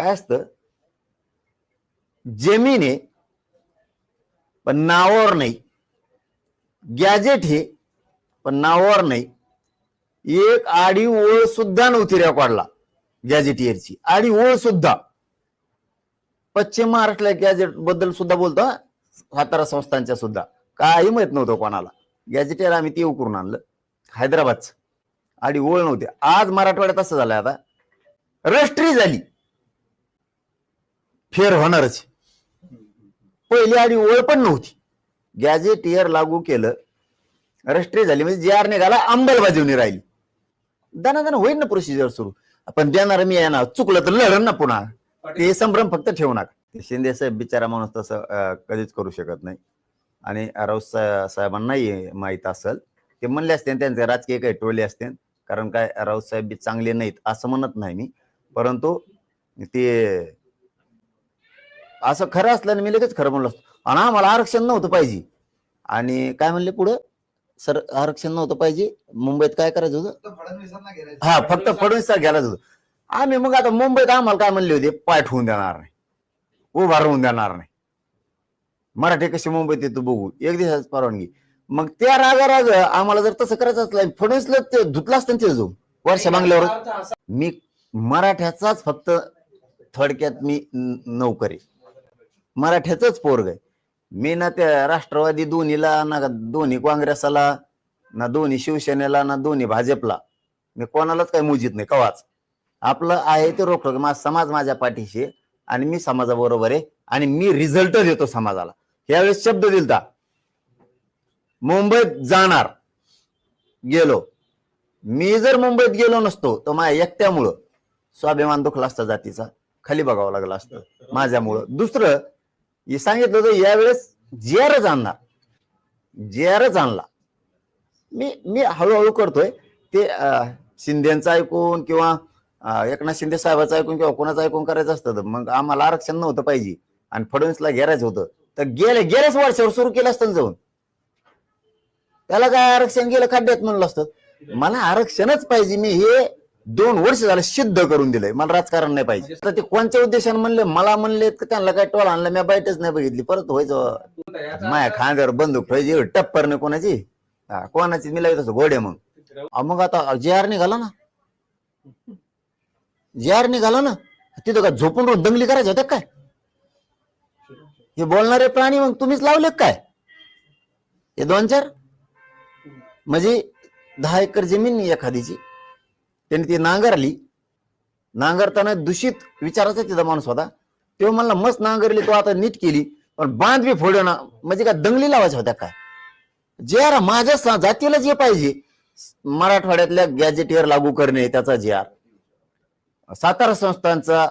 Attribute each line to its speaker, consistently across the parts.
Speaker 1: काय असतं? जमीन आहे पण नावावर नाही. गॅजेट हे पण नावावर नाही. एक आडी ओळ सुद्धा नव्हती रेकॉर्डला गॅजेट इयरची. आडी ओळ सुद्धा. पश्चिम महाराष्ट्राला गॅजेटबद्दल सुद्धा बोलतो सातारा संस्थांच्या सुद्धा. काही माहीत नव्हतं कोणाला. गॅजेटियर आम्ही ते उकरून आणलं. हैदराबादचं. आडी ओळ नव्हती. आज मराठवाड्यात असं झालंय आता. रष्ट्री झाली. फेर होणारच. पहिली आडी ओळ पण नव्हती. गॅजेटियर लागू केलं राष्ट्रीय झाली. म्हणजे जे आर निघाला अंमलबजावणी राहिली. दाना होईल ना प्रोसिजर सुरू. पण देणार मी येणार ना चुकलं तर लढण ना पुन्हा. ते संभ्रम फक्त ठेवू नका. शिंदे साहेब बिचारा माणूस तसं कधीच करू शकत नाही. आणि राऊत साहेबांनाही माहीत असेल. ते म्हणले असते त्यांचे राजकीय काही टोले असते. कारण काय राऊत साहेब बी चांगले नाहीत असं म्हणत नाही मी. परंतु ते असं खरं असल्याने मी लगेच खरं म्हणलो असतो. आणि आम्हाला आरक्षण नव्हतं पाहिजे. आणि काय म्हणले पुढं? सर आरक्षण नव्हतं पाहिजे. मुंबईत काय करायचं होतं. हा फक्त फडणवीस घ्यायलाच होतं. आम्ही मग आता मुंबईत आम्हाला काय म्हणले होते? पाय ठेवून देणार नाही. उभा राहून देणार नाही. मराठी कशी मुंबईत येतो बघू. एक दिवसाच परवानगी. मग त्या रागा राग आम्हाला जर तसं करायचं असलं फडणवीसला ते धुतलं असतं ते जाऊन वर्षा
Speaker 2: असा
Speaker 1: मी मराठ्याचाच फक्त थोडक्यात मी नोकरी मराठ्याचंच पोरग आहे. मी ना त्या राष्ट्रवादी दोन्हीला ना दोन्ही काँग्रेसला ना दोन्ही शिवसेनेला ना दोन्ही भाजपला. मी कोणालाच काही मुजित नाही कवाच. आपलं आहे ते रोखलं माझा समाज माझ्या पाठीशी आणि मी समाजाबरोबर आहे आणि मी रिझल्ट देतो समाजाला. यावेळेस शब्द दिलता. मुंबईत जाणार. गेलो. मी जर मुंबईत गेलो नसतो तर माझ्या एकट्यामुळं स्वाभिमान दुखला असता जातीचा. खाली बघावं लागलं असतं. माझ्यामुळं. दुसरं सांगितलं होतं यावेळेस जेरच आणणार. जेरच आणला. मी मी हळूहळू करतोय. ते अं, शिंदेचं ऐकून किंवा एकनाथ शिंदे साहेबाचं ऐकून किंवा कोणाचं ऐकून करायचं असतं तर मग आम्हाला आरक्षण नव्हतं पाहिजे. आणि फडणवीसला घेरायचं होतं. तर गेले गेल्याच वर्षावर सुरू केलं असतं जाऊन. त्याला काय आरक्षण गेलं खड्ड्यात म्हणलं असतं. मला आरक्षणच पाहिजे. मी हे दोन वर्ष झालं सिद्ध करून दिलंय. मला राजकारण नाही पाहिजे. तर ते कोणत्या उद्देशाने म्हणले? मला म्हणले का त्यांना काय टोल आणला मी बाईटच नाही बघितली. परत व्हायचं. माया खांद्यावर बंदूक ठेवायची टप्पर नाही कोणाची. कोणाची? मी लागत असं घोडे मग. अहो, मग आता जे आर निघाला ना जे आर निघाला ना तिथं का झोपून रोज दंगली करायच्या होत्या काय? हे बोलणारे प्राणी मग तुम्हीच लावले काय? हे दोन चार? म्हणजे दहा एकर जमीन एखादीची. त्यांनी ती नांगरली नांगरताना दूषित विचाराचा तिथं माणूस होता. तेव्हा म्हणला मस्त नांगरली तो आता नीट केली. पण बांध बी म्हणजे काय दंगली लावायच्या होत्या काय? जे आर माझ्या जातीला जे पाहिजे मराठवाड्यातल्या गॅजेटीवर लागू करणे त्याचा जे आर सातारा संस्थांचा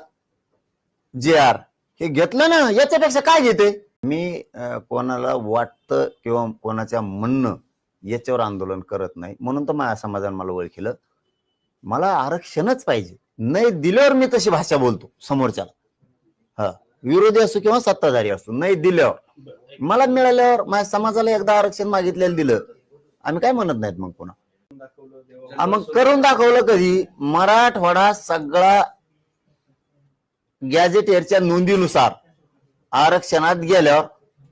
Speaker 1: जे आर हे घेतलं ना याच्यापेक्षा काय घेते? मी कोणाला वाटतं किंवा कोणाच्या म्हणणं याच्यावर आंदोलन करत नाही. म्हणून तर माझ्या समाजाने मला ओळखलं. मला आरक्षणच पाहिजे. नाही दिल्यावर मी तशी भाषा बोलतो समोरच्याला. हा. विरोधी असो किंवा सत्ताधारी असो नाही दिल्यावर. मला मिळाल्यावर माझ्या समाजाला एकदा आरक्षण मागितलेलं दिलं. आम्ही काय म्हणत नाहीत मग पुन्हा? मग करून दाखवलं कधी? मराठवाडा सगळा गॅजेटियरच्या नोंदीनुसार आरक्षणात गेल्यावर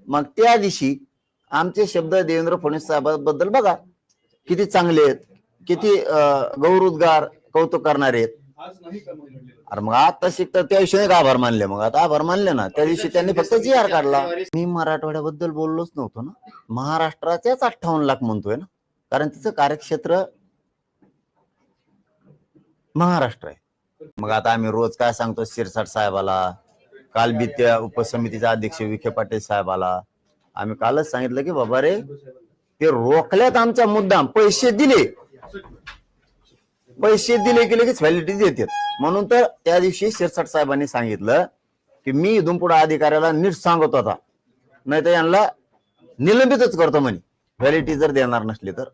Speaker 1: मग त्या दिवशी आमचे शब्द देवेंद्र फडणवीस साहेबांबद्दल बघा. किती चांगले आहेत. किती अं, गौरवोद्गार कौतुक करणारे आहेत?
Speaker 2: मग
Speaker 1: अरे मग आता शिकतात त्या दिवशी आभार मानले मग. आता आभार मानले ना त्या दिवशी त्यांनी फक्त जी आर काढला. मी मराठवाड्याबद्दल बोललोच नव्हतो ना. महाराष्ट्राच्याच अठ्ठावन्न लाख म्हणतोय ना. कारण तिचं कार्यक्षेत्र महाराष्ट्र आहे. मग आता आम्ही रोज काय सांगतो शिरसाट साहेबाला काल बी त्या उपसमितीचा अध्यक्ष विखे पाटील साहेबाला. आम्ही कालच सांगितलं की बाबा रे ते रोखल्यात आमचा मुद्दाम. पैसे दिले. पैसे दिले की लगेच व्हॅलिडिटी देतात. म्हणून तर त्या दिवशी शिरसाट साहेबांनी सांगितलं की मी इथून पुढे अधिकाऱ्याला नीट सांगत होता. नाही तर यांना निलंबितच करतो म्हणे. व्हॅलिडिटी जर देणार नसली तर.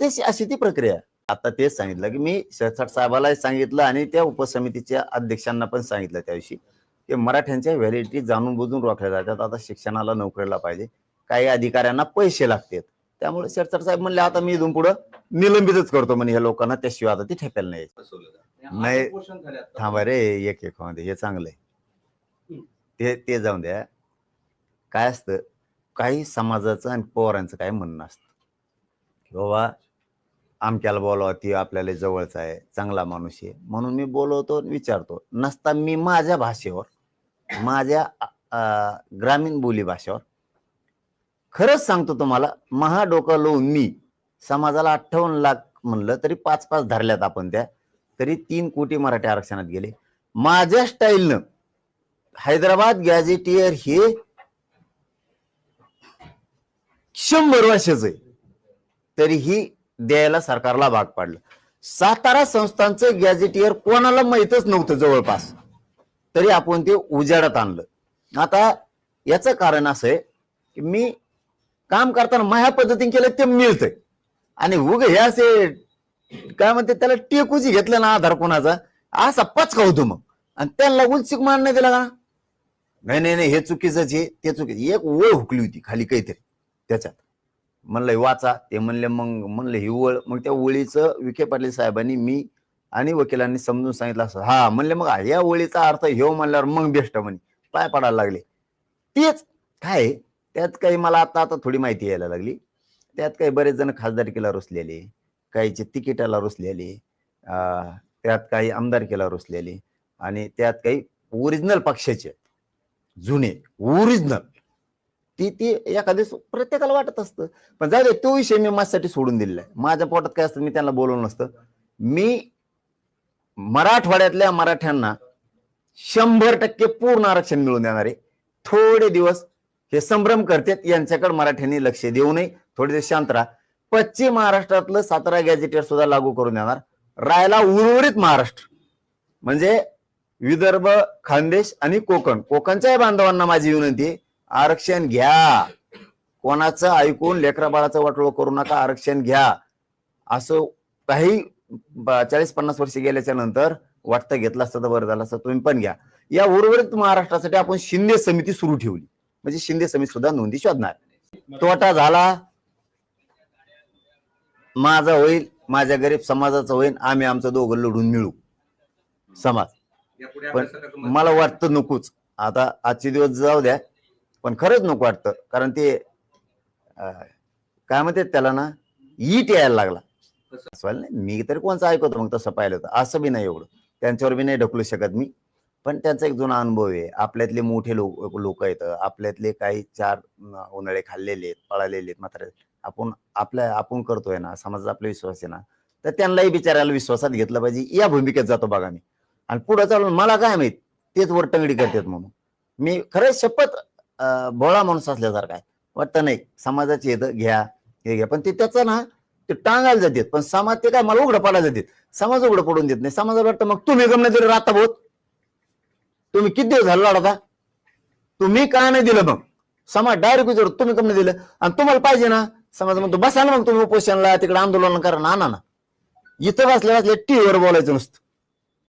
Speaker 1: ते अशी ती प्रक्रिया आता तेच सांगितलं की मी शिरसाट साहेबाला सांगितलं आणि त्या उपसमितीच्या अध्यक्षांना पण सांगितलं त्या दिवशी की मराठ्यांच्या व्हॅलिडिटी जाणून बुजून रोखल्या जातात. आता शिक्षणाला नोकरीला पाहिजे. काही अधिकाऱ्यांना पैसे लागतात. त्यामुळे शिरसाट साहेब म्हणले आता मी इथून पुढं निलंबितच करतो म्हणे ह्या लोकांना त्याशिवाय आता ती ठेपेल नाही. नाही.
Speaker 3: पोषण झाले आता.
Speaker 1: थांबा रे एक एक मध्ये हे चांगलं आहे
Speaker 3: हम्म.
Speaker 1: ते ते जाऊन द्या काय असतं काही समाजाचं आणि पवारांचं काय म्हणणं असतं की बाबा आमक्याला बोलावा ती आपल्याला जवळचा आहे चांगला माणूस आहे म्हणून मी बोलवतो आणि विचारतो नसता मी माझ्या भाषेवर माझ्या ग्रामीण बोली भाषेवर खरंच सांगतो तुम्हाला महा डोकं लावून मी समाजाला अठ्ठावन्न लाख म्हणलं तरी पाच पाच धरल्यात आपण त्या. तरी तीन कोटी मराठी आरक्षणात गेले. माझ्या स्टाईलनं हैदराबाद गॅझेटियर हे शंभर वर्षाचं. आहे तरीही द्यायला सरकारला भाग पाडलं. सातारा संस्थांचं गॅझेटियर कोणाला माहीतच नव्हतं जवळपास. तरी आपण ते उजाडात आणलं. आता याचं कारण असं आहे की मी काम करताना माझ्या पद्धतीने केलं ते मिळतंय. आणि उग हे असे काय म्हणते त्याला टेकूची घेतलं ना आधार कोणाचा? असा पचका होतो मग. आणि त्यांना उलचिक मान नाही दिला का? नाही नाही नाही हे चुकीचंच हे ते चुकीचं एक ओळ हुकली होती खाली काहीतरी त्याच्यात. म्हणलं वाचा. ते म्हणले मग म्हणलं ही ओळ. मग त्या ओळीचं विखे पाटील साहेबांनी मी आणि वकिलांनी समजून सांगितलं असं. हा म्हणले मग या ओळीचा अर्थ ह्यो म्हणल्यावर मग बेस्ट म्हणे. पाय पडायला लागले. तेच काय त्यात काही मला आता आता थोडी माहिती यायला लागली. त्यात काही बरेच जण खासदारकीला रुसलेले काहीचे तिकिटाला रुसलेले त्यात काही आमदारकीला रुसलेले आणि त्यात काही ओरिजिनल पक्षाचे जुने ओरिजिनल ती ती एखादी प्रत्येकाला वाटत असतं. पण जाऊ दे तो विषय मी माझ्यासाठी सोडून दिलेला आहे. माझ्या पोटात काय असतं मी त्यांना बोलवलं नसतं. मी मराठवाड्यातल्या मराठ्यांना शंभर टक्के पूर्ण आरक्षण मिळून देणारे थोडे दिवस हे संभ्रम करतात. यांच्याकडे मराठ्यांनी लक्ष देऊ नये. थोडे दिवस शांत राहा. पश्चिम महाराष्ट्रातलं सातारा गॅजेटियर सुद्धा लागू करून देणार. राहायला उर्वरित महाराष्ट्र. म्हणजे विदर्भ खानदेश आणि कोकण. कोकणच्याही बांधवांना माझी विनंती आहे, आरक्षण घ्या. कोणाचं ऐकून लेकरा बाळाचं वाटोळ करू नका आरक्षण घ्या. असं काही चाळीस पन्नास वर्ष गेल्याच्यानंतर वाटतं घेतलं असतं तर बरं झालं असतं तुम्ही पण घ्या. या उर्वरित महाराष्ट्रासाठी आपण शिंदे समिती सुरू ठेवली. म्हणजे शिंदे समिती सुद्धा नोंदी शोधणार. तोटा झाला माझा होईल माझ्या गरीब समाजाचा होईल आम्ही आमचं दोघं लढून मिळू. समाज. पण मला वाटतं नकोच. आता आजचे दिवस जाऊ द्या पण खरंच नको वाटतं कारण ते काय म्हणते त्याला ना ईट यायला लागला. नाही मी तरी कोणचं ऐकवतो मग तसं पाहिलं तर असं बी नाही एवढं. त्यांच्यावर बी नाही ढकलू शकत मी. पण त्यांचा एक जुना अनुभव आहे. आपल्यातले मोठे लोक लोक आहेत. आपल्यातले काही चार उन्हाळे खाल्लेले आहेत पळालेले आहेत मात्र आपण आपल्या आपण करतोय ना समाजाचा आपला विश्वास आहे ना तर त्यांनाही बिचारायला विश्वासात घेतलं पाहिजे. या भूमिकेत जातो बघा मी. आणि पुढे चालून मला काय माहीत तेच वरटंगडी करतात म्हणून. मी खरंच शपथ भोळा माणूस असल्यासारखा आहे. वाटतं नाही समाजाची येतं घ्या हे घ्या. पण ते त्याचं ना ते टांगायला जातात. पण समाज ते काय मला उघडं पडायला जातात. समाज उघडं पडून देत नाही. समाजाला वाटतं मग तुम्ही गमन तरी राहता बोत तुम्ही किती दिवस झाला लढता तुम्ही का नाही दिलं मग? समाज डायरेक्ट विचारतो तुम्ही कमी दिलं. आणि तुम्हाला पाहिजे ना समाज म्हणतो बसा ना मग तुम्ही उपोषणला तिकडे आंदोलन करा ना ना. इथं बसल्या बसल्या टीव्हीवर बोलायचं नसतं.